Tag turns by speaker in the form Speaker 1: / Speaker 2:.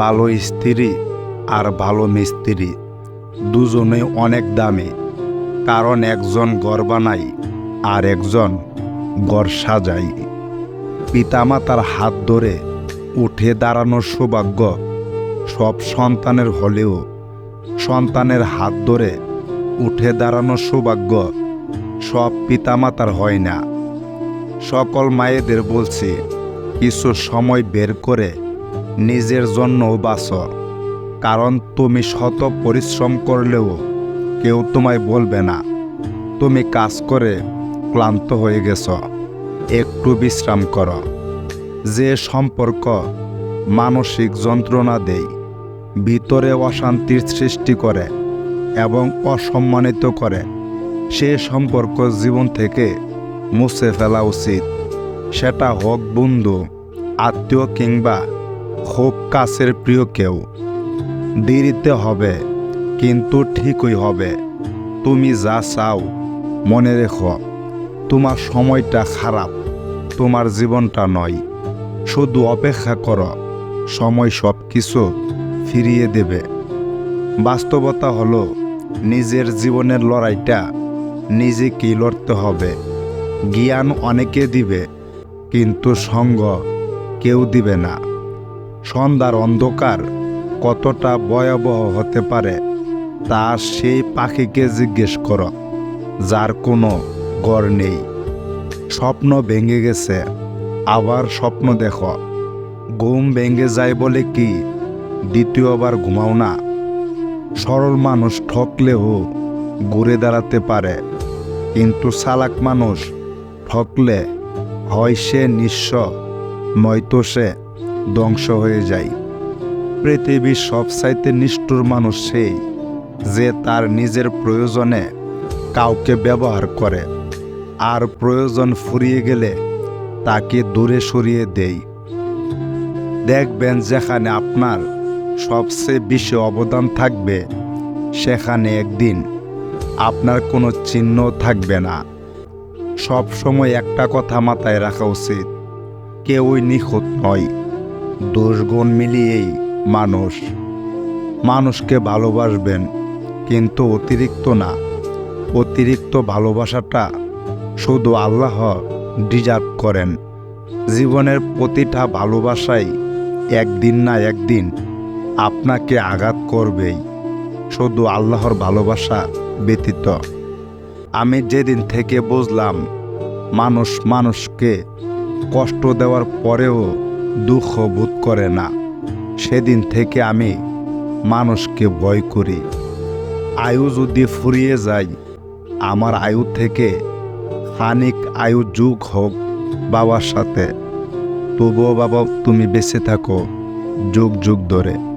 Speaker 1: ভালো স্ত্রী আর ভালো মিস্ত্রি, দুজনে অনেক দামি। কারণ একজন ঘর বানাই আর একজন ঘর সাজাই পিতামাতার হাত ধরে উঠে দাঁড়ানোর সৌভাগ্য সব সন্তানের হলেও সন্তানের হাত ধরে উঠে দাঁড়ানোর সৌভাগ্য সব পিতামাতার হয় না। সকল মায়েদের বলছি, কিছু সময় বের করে নিজের জন্যও বাঁচো, কারণ তুমি শত পরিশ্রম করলেও কেউ তোমায় বলবে না। তুমি কাজ করে ক্লান্ত হয়ে গেছ, একটু বিশ্রাম করো। যে সম্পর্ক মানসিক যন্ত্রণা দেয়, ভিতরে অশান্তির সৃষ্টি করে এবং অসম্মানিত করে, সে সম্পর্ক জীবন থেকে মুছে ফেলা উচিত। সেটা হোক বন্ধু, আত্মীয় কিংবা খুব কাছের প্রিয় কেউ। দেরিতে হবে, কিন্তু ঠিকই হবে। তুমি যা চাও, মনে রেখো। তোমার সময়টা খারাপ, তোমার জীবনটা নয়। শুধু অপেক্ষা করো, সময় সব কিছু ফিরিয়ে দেবে। বাস্তবতা হলো, নিজের জীবনের লড়াইটা নিজেকেই লড়তে হবে। জ্ঞান অনেকে দিবে, কিন্তু সঙ্গ কেউ দিবে না। সন্ধ্যার অন্ধকার কতটা ভয়াবহ হতে পারে, তা সেই পাখিকে জিজ্ঞেস কর, যার কোনো গড় নেই। স্বপ্ন ভেঙে গেছে, আবার স্বপ্ন দেখো। ঘুম ভেঙে যায় বলে কি, দ্বিতীয়বার ঘুমাও না। সরল মানুষ ঠকলেও ঘুরে দাঁড়াতে পারে, কিন্তু চালাক মানুষ ঠকলে হয় সে নিঃস্ব, নয়তো সে ধ্বংস হয়ে যায়। পৃথিবীর সবচাইতে নিষ্ঠুর মানুষ সেই যে তার নিজের প্রয়োজনে কাউকে ব্যবহার করে। আর প্রয়োজন ফুরিয়ে গেলে তাকে দূরে সরিয়ে দেয়। দেখবেন যেখানে আপনার সবচেয়ে বেশি অবদান থাকবে, সেখানে একদিন আপনার কোনো চিহ্ন থাকবে না। সব সময় একটা কথা মাথায় রাখা উচিত, কেউই নিখুঁত নয়। দোষগুণ মিলিয়েই মানুষ। মানুষকে ভালোবাসবেন, কিন্তু অতিরিক্ত না। অতিরিক্ত ভালোবাসাটা শুধু আল্লাহ ডিজার্ভ করেন। জীবনের প্রতিটা ভালোবাসাই একদিন না একদিন আপনাকে আঘাত করবেই। শুধু আল্লাহর ভালোবাসা ব্যতীত। আমি যেদিন থেকে বুঝলাম, মানুষ মানুষকে কষ্ট দেওয়ার পরেও দুঃখ বোধ করে না। সেদিন থেকে আমি মানুষকে ভয় করি। আয়ু যদি ফুরিয়ে যায়, আমার আয়ু থেকে খানিক আয়ু যুগ হোক বাবার সাথে। তবুও বাবা, তুমি বেঁচে থাকো যুগ যুগ ধরে।